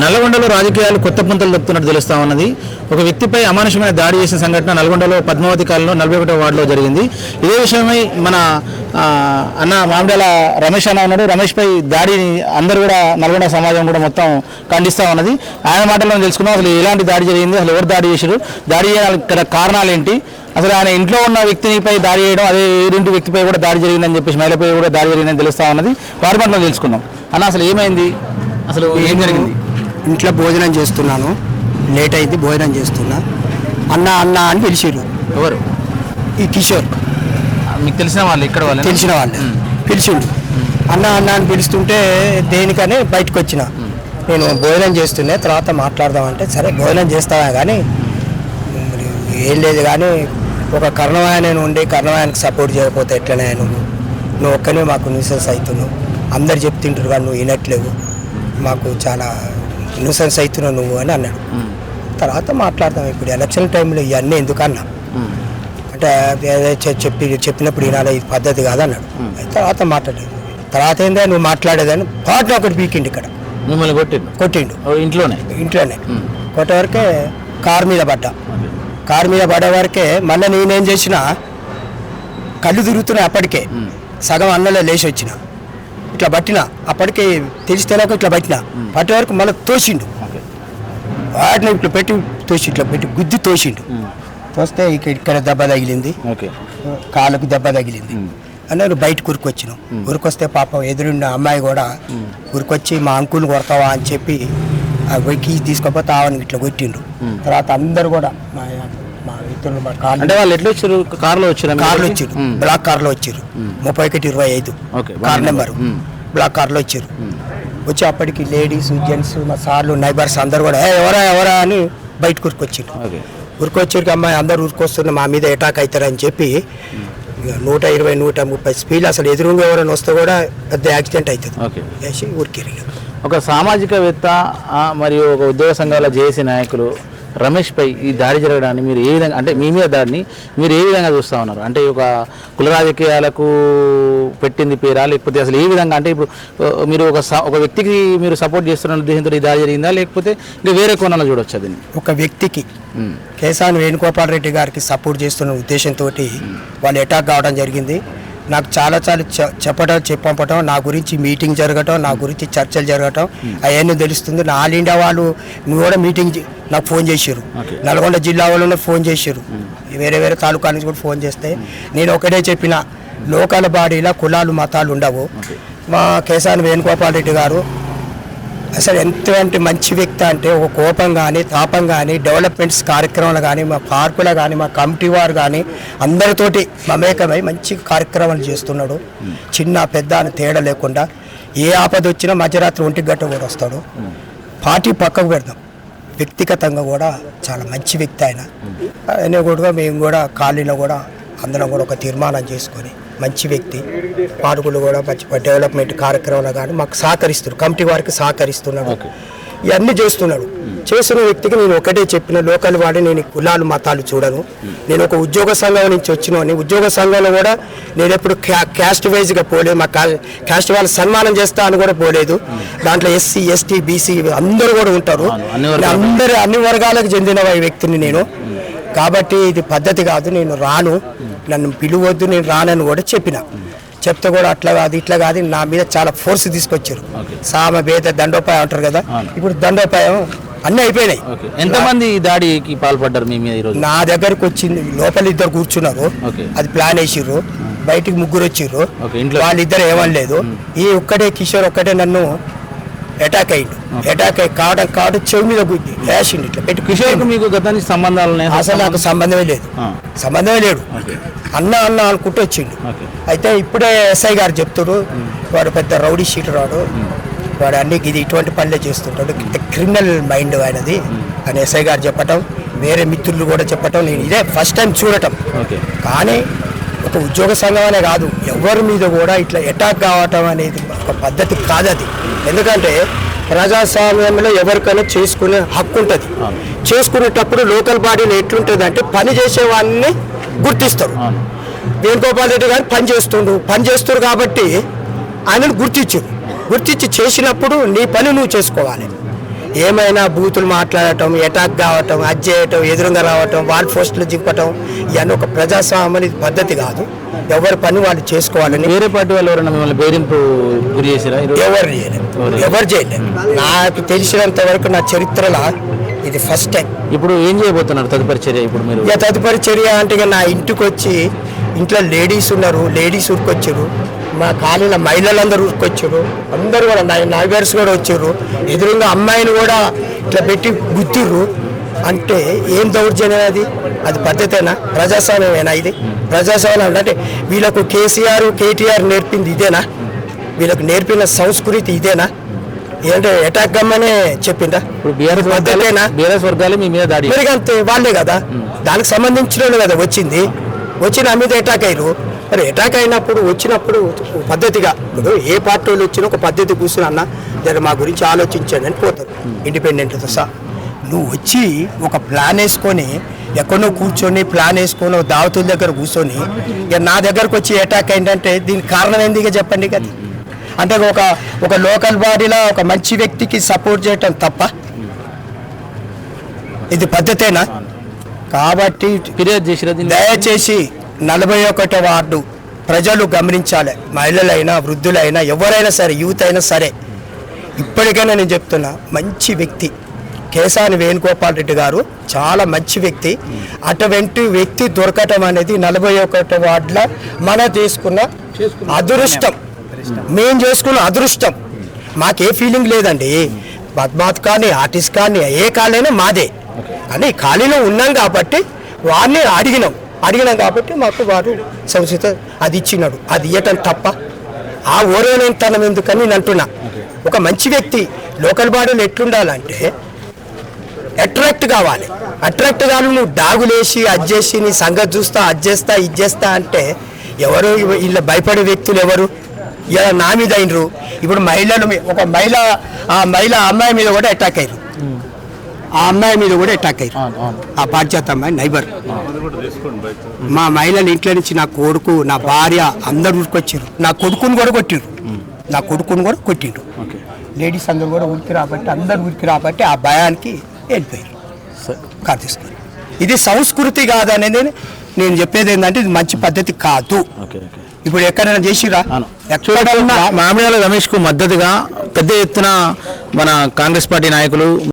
నల్గొండలో రాజకీయాలు కొత్త పుంతలు దొక్కుతున్నట్టు తెలుస్తా ఉన్నది. ఒక వ్యక్తిపై అమానుషమైన దాడి చేసిన సంఘటన నల్గొండలో పద్మావతి కాలంలో నలభై ఒకటో వార్డులో జరిగింది. ఇదే విషయమై మన అన్న మామిడాల రమేష్ అన్న ఉన్నాడు. రమేష్పై దాడిని అందరూ కూడా నల్గొండ సమాజం కూడా మొత్తం ఖండిస్తూ ఉన్నది. ఆయన మాటల్లో తెలుసుకున్నాం. అసలు ఎలాంటి దాడి జరిగింది? అసలు ఎవరు దాడి చేశారు? దాడి చేయడానికి కారణాలు ఏంటి? అసలు ఆయన ఇంట్లో ఉన్న వ్యక్తిపై దాడి చేయడం అదే ఏడింటి వ్యక్తిపై కూడా దాడి జరిగిందని చెప్పేసి మహిళపై కూడా దాడి జరిగిందని తెలుస్తా ఉన్నది. వారి మాటలో తెలుసుకుందాం. అన్న అసలు ఏమైంది? అసలు ఏం జరిగింది? ఇంట్లో భోజనం చేస్తున్నాను. లేట్ అయింది భోజనం చేస్తున్నా. అన్న అన్న అని పిలిచిర్రు. ఎవరు? ఈ కిషోర్. మీకు తెలిసిన వాళ్ళు ఇక్కడ వాళ్ళు తెలిసిన వాళ్ళు. పిలిచిండు. అన్న అన్న అని పిలుస్తుంటే దేనికని బయటకు వచ్చిన. నేను భోజనం చేస్తున్నా తర్వాత మాట్లాడదామంటే సరే భోజనం చేస్తావా కానీ ఏం లేదు కానీ ఒక కర్ణవాయన ఉండి కర్ణవాయనకి సపోర్ట్ చేయకపోతే ఎట్లనే నువ్వు? నువ్వు ఒక్కనే మాకు న్యూసెన్స్ అవుతున్నావు. అందరు చెప్తుంటారు కానీ నువ్వు వినట్లేవు. మాకు చాలా న్యూసెన్స్ అవుతున్నావు నువ్వు అని అన్నాడు. తర్వాత మాట్లాడదాం ఇప్పుడు ఎలక్షన్ టైంలో ఇవన్నీ ఎందుకన్నా? అంటే ఏదో చె- చెప్పి చెప్పినప్పుడు వినాలి ఇది పద్ధతి కాదన్నాడు. అయితే తర్వాత మాట్లాడలేదు. తర్వాత ఏందో నువ్వు మాట్లాడేదని పాటలు ఒకటి పీకిండు ఇక్కడ. మిమ్మల్ని కొట్టిండు? కొట్టిండు. ఓ, ఇంట్లోనే? ఇంట్లోనే. కొట్టే వరకే కారు మీద పడ్డా. కారు మీద పడే వరకే మళ్ళీ నేనేం చేసిన కళ్ళు తిరుగుతున్నాయి అప్పటికే. సగం అన్నలో లేచి వచ్చిన. ఇట్లా పట్టిన అప్పటికే తెలిసి తెలియక ఇట్లా పట్టిన పట్టే వరకు మళ్ళీ తోసిండు. వాటిని ఇట్లా పెట్టి తోసి ఇట్లా పెట్టి గుద్ది తోసిండు. తోస్తే ఇక ఇక్కడ దెబ్బ తగిలింది. ఓకే. కాళ్ళకు దెబ్బ తగిలింది. అన్నారు బయట ఉరికొచ్చినాం ఉరికొస్తే పాపం ఎదురున్న అమ్మాయి కూడా ఉరికొచ్చి మా అంకుల్ని కొడతావా? అని చెప్పి ఆ కీస్ తీసుకోపోతే ఆవని ఇట్లా కొట్టిండ్రు తర్వాత అందరు కూడా మా మా ఇతరులు మా అంటే కార్లు వాళ్ళు ఎట్లా వచ్చారు? కార్లో వచ్చారు కార్లు వచ్చారు. బ్లాక్ కార్లో వచ్చారు. ముప్పై ఒకటి ఇరవై ఐదు. Car number. బ్లాక్ కార్లో వచ్చారు వచ్చి అప్పటికి లేడీస్ జెంట్స్ మా సార్లు నైబర్స్ అందరు కూడా "ఏ, ఎవరా ఎవరా అని బయటకు ఉరికొచ్చారు. ఓకే. ఉరికొచ్చేకి అమ్మాయి అందరు ఉరికొస్తున్న మా మీద అటాక్ అవుతారని చెప్పి నూట ఇరవై నూట ముప్పై స్పీడ్ అసలు ఎదురుగా ఎవరైనా వస్తే కూడా పెద్ద యాక్సిడెంట్ అవుతుంది. ఓకే. వేసి ఊరికి ఒక సామాజికవేత్త మరియు ఒక ఉద్యోగ సంఘాల జేఏసీ నాయకులు రమేష్పై ఈ దాడి జరగడాన్ని మీరు ఏ విధంగా అంటే మీ మీద దాడిని మీరు ఏ విధంగా చూస్తూ ఉన్నారు? అంటే ఒక కుల రాజకీయాలకు పెట్టింది పేరా? లేకపోతే అసలు ఏ విధంగా అంటే ఇప్పుడు మీరు ఒక ఒక వ్యక్తికి మీరు సపోర్ట్ చేస్తున్న ఉద్దేశంతో ఈ దాడి జరిగిందా? లేకపోతే ఇంకా వేరే కోణంలో చూడొచ్చు దీన్ని? ఒక వ్యక్తికి. కేసాని వేణుగోపాల్ రెడ్డి గారికి సపోర్ట్ చేస్తున్న ఉద్దేశంతో వాళ్ళు అటాక్ కావడం జరిగింది. నాకు చాలా చాలా చెప్పడం చెప్పంపటం నా గురించి మీటింగ్ జరగటం నా గురించి చర్చలు జరగటం అవన్నీ తెలుస్తుంది. నా ఆల్ ఇండియా వాళ్ళు నువ్వు కూడా మీటింగ్ నాకు ఫోన్ చేశారు. నల్గొండ జిల్లా వాళ్ళు ఫోన్ చేశారు వేరే వేరే తాలూకా నుంచి కూడా ఫోన్ చేస్తే నేను ఒకటే చెప్పిన లోకల్ బాడీలో కులాలు మతాలు ఉండవు. మా కేసాని వేణుగోపాల్ రెడ్డి గారు అసలు ఎంతటి మంచి వ్యక్తి అంటే ఒక కోపం కానీ తాపం కానీ డెవలప్మెంట్స్ కార్యక్రమాలు కానీ మా పార్కులు కానీ మా కమిటీ వారు కానీ అందరితోటి మమేకమై మంచి కార్యక్రమాలు చేస్తున్నాడు. చిన్న పెద్ద అని తేడా లేకుండా ఏ ఆపద వచ్చినా మధ్యరాత్రి ఒంటి గంట కూడా వస్తాడు. పార్టీ పక్కకు పెడదాం. వ్యక్తిగతంగా కూడా చాలా మంచి వ్యక్తి ఆయన. ఆయన కూడా మేము కూడా ఖాళీలో కూడా అందరం కూడా ఒక తీర్మానం చేసుకొని మంచి వ్యక్తి. పార్కులు కూడా మంచి డెవలప్మెంట్ కార్యక్రమాలు కానీ మాకు సహకరిస్తున్నారు. కమిటీ వారికి సహకరిస్తున్నాడు. ఇవన్నీ చేస్తున్నాడు. చేస్తున్న వ్యక్తికి నేను ఒకటే చెప్పిన లోకల్ వాడి నేను కులాలు మతాలు చూడను. నేను ఒక ఉద్యోగ సంఘం నుంచి వచ్చినని ఉద్యోగ సంఘంలో కూడా నేను ఎప్పుడు క్యా- క్యాస్ట్ వైజ్గా పోలేదు మా క్యాస్ట్ వాళ్ళు సన్మానం చేస్తా అని కూడా పోలేదు. దాంట్లో ఎస్సీ ఎస్టీ బీసీ అందరూ కూడా ఉంటారు. అందరు అన్ని వర్గాలకు చెందిన వ్యక్తిని నేను. కాబట్టి ఇది పద్ధతి కాదు. నేను రాను. నన్ను పిలువద్దు నేను రానని కూడా చెప్పిన. చెప్తే కూడా అట్లా కాదు ఇట్లా కాదు నా మీద చాలా ఫోర్స్ తీసుకొచ్చారు. సామ భేద దండోపాయం అంటారు కదా. ఇప్పుడు దండోపాయం అన్నీ అయిపోయినాయి. ఎంతమంది దాడికి పాల్పడ్డారు మీ మీద ఈరోజు? నా దగ్గరకు వచ్చింది లోపల ఇద్దరు కూర్చున్నారు. అది ప్లాన్ వేసిర్రు. బయటికి ముగ్గురు వచ్చిర్రు. వాళ్ళిద్దరు ఏమనలేదు. ఈ ఒక్కటే కిషోర్ ఒక్కటే నన్ను అటాక్ అయ్యిండు అటాక్ అయ్యి కావడం కావడం చెవి మీద గుద్ది వేసిండు ఇట్లా పెట్టి కిషోర్కు మీకు గత నుంచి సంబంధాలు? అసలు నాకు సంబంధమే లేదు. సంబంధమే లేడు అన్న అన్న అనుకుంటూ వచ్చిండు. అయితే ఇప్పుడే ఎస్ఐ గారు చెప్తారు వాడు పెద్ద రౌడీ షీటర్ వాడు వాడు అన్ని ఇది ఇటువంటి పనులే చేస్తుంటాడు. క్రిమినల్ మైండ్ ఆయనది. అని ఎస్ఐ గారు చెప్పటం వేరే మిత్రులు కూడా చెప్పటం నేను ఇదే ఫస్ట్ టైం చూడటం. కానీ ఒక ఉద్యోగ సంఘం అనే కాదు ఎవరి మీద కూడా ఇట్లా అటాక్ కావటం అనేది ఒక పద్ధతి కాదు అది. ఎందుకంటే ప్రజాస్వామ్యంలో ఎవరికైనా చేసుకునే హక్కు ఉంటుంది. చేసుకునేటప్పుడు లోకల్ బాడీలో ఎట్లుంటుంది అంటే పని చేసే వాళ్ళని గుర్తిస్తారు వేణుగోపాల్ రెడ్డి గారు పని చేస్తుండు పని చేస్తారు కాబట్టి ఆయనను గుర్తించు. గుర్తించి చేసినప్పుడు నీ పని నువ్వు చేసుకోవాలి. ఏమైనా బూతులు మాట్లాడటం అటాక్ కావటం అది చేయటం ఎదురుగా రావటం వాళ్ళ పోస్టులు దింపటం ఇవన్నీ ఒక ప్రజాస్వామ్య పద్ధతి కాదు. ఎవరి పని వాళ్ళు చేసుకోవాలని వేరే పార్టీ వాళ్ళు ఎవరైనా మిమ్మల్ని బెదిరింపు గురి చేసిరా? ఎవరు చేయలేదు. ఎవరు? చేయలేదు. నాకు తెలిసినంత వరకు నా చరిత్రలో ఇది ఫస్ట్ టైం ఇప్పుడు ఏం చేయబోతున్నారు తదుపరి చర్య ఇప్పుడు మీరు? తదుపరి చర్య అంటే నా ఇంటికి వచ్చి ఇంట్లో లేడీస్ ఉన్నారు లేడీస్ ఉరికొచ్చారు మా కాలనీలో మహిళలందరూ ఉరికొచ్చారు అందరూ కూడా నా నైబర్స్ కూడా వచ్చారు. ఎదురుగా అమ్మాయిని కూడా ఇట్లా పెట్టి గుద్దిర్రు అంటే ఏం దౌర్జన్యం అది? అది పద్ధతేనా? ప్రజాస్వామ్యమేనా ఇది? ప్రజాస్వామ్యం అంటే వీళ్ళకు కేసీఆర్ కేటీఆర్ నేర్పింది ఇదేనా? వీళ్ళకు నేర్పిన సంస్కృతి ఇదేనా? ఏంటంటే అటాక్ గమ్మనే చెప్పిందా? ఇప్పుడు బీఆర్ఎస్ వర్గాలు పద్ధతేనా? బీఆర్ఎస్ వర్గాలు మీ మీద దాడి. మరి అంతే వాళ్ళే కదా. దానికి సంబంధించిన కదా వచ్చింది. వచ్చి నా మీద అటాక్ అయ్యారు. మరి అటాక్ అయినప్పుడు వచ్చినప్పుడు పద్ధతిగా ఇప్పుడు ఏ పార్టీ వాళ్ళు వచ్చినా ఒక పద్ధతి కూర్చుని అన్న జర మా గురించి ఆలోచించండి అని పోతారు. ఇండిపెండెంట్తో సహా. నువ్వు వచ్చి ఒక ప్లాన్ వేసుకొని ఎక్కడో కూర్చొని ప్లాన్ వేసుకొని ఒక దావతుల దగ్గర కూర్చొని ఇక నా దగ్గరకు వచ్చి అటాక్ అయిందంటే దీనికి కారణం ఏంది చెప్పండి కదా అంటే ఒక ఒక లోకల్ బాడీలో ఒక మంచి వ్యక్తికి సపోర్ట్ చేయటం తప్ప ఇది పద్ధతేనా? కాబట్టి ఫిర్యాదు దీన్ని? దయచేసి నలభై ఒకటో వార్డు ప్రజలు గమనించాలి. మహిళలైనా వృద్ధులైనా ఎవరైనా సరే యూత్ అయినా సరే. ఇప్పటికైనా నేను చెప్తున్నా మంచి వ్యక్తి. కేశాని వేణుగోపాల్ రెడ్డి గారు చాలా మంచి వ్యక్తి. అటువంటి వ్యక్తి దొరకటం అనేది నలభై ఒకటో వార్డులో మన తీసుకున్న అదృష్టం. మేము చేసుకున్న అదృష్టం. మాకే ఫీలింగ్ లేదండి. పద్మాత్ కానీ ఆర్టిస్ట్ కానీ ఏ కాలైనా మాదే. కానీ ఖాళీలో ఉన్నాం కాబట్టి వారిని అడిగినాం. అడిగినాం కాబట్టి మాకు వారు సంస్థ అది ఇచ్చినాడు. అది ఇవ్వటం తప్ప. ఆ ఓరేనంతనం ఎందుకని నేను అంటున్నా. ఒక మంచి వ్యక్తి లోకల్ బాడీలు ఎట్లుండాలంటే అట్రాక్ట్ కావాలి. అట్రాక్ట్ కావాలి నువ్వు డాగులేసి అది చేసి నీ సంగతి చూస్తా అది చేస్తా ఇది చేస్తా అంటే ఎవరు వీళ్ళ భయపడే వ్యక్తులు ఎవరు? ఇలా నా మీద అయినరు. ఇప్పుడు మహిళలు ఒక మహిళ ఆ మహిళ అమ్మాయి మీద కూడా అటాక్ అయ్యారు. ఆ అమ్మాయి మీద కూడా అటాక్ అయ్యారు. ఆ పాశ్చాత్య అమ్మాయి నైబర్ మా మహిళల ఇంట్లో నుంచి నా కొడుకు నా భార్య అందరు ఊరుకొచ్చారు. నా కొడుకుని కూడా కొట్టిరు నా కొడుకుని కూడా కొట్టిండు ఓకే. లేడీస్ అందరు కూడా ఉరికి రాబట్టి అందరు ఉరికి రాబట్టి ఆ భయానికి వెళ్ళిపోయారు. సరే. కార్ తీసుకొని. ఇది సంస్కృతి కాదనేది నేను చెప్పేది ఏంటంటే ఇది మంచి పద్ధతి కాదు. Okay okay. ఇప్పుడు ఎక్కడైనా చేసిరా అవును. ఎక్కడన్నా మా- మామిడాల రమేష్కు మద్దతుగా పెద్ద ఎత్తున మన కాంగ్రెస్ పార్టీ నాయకులు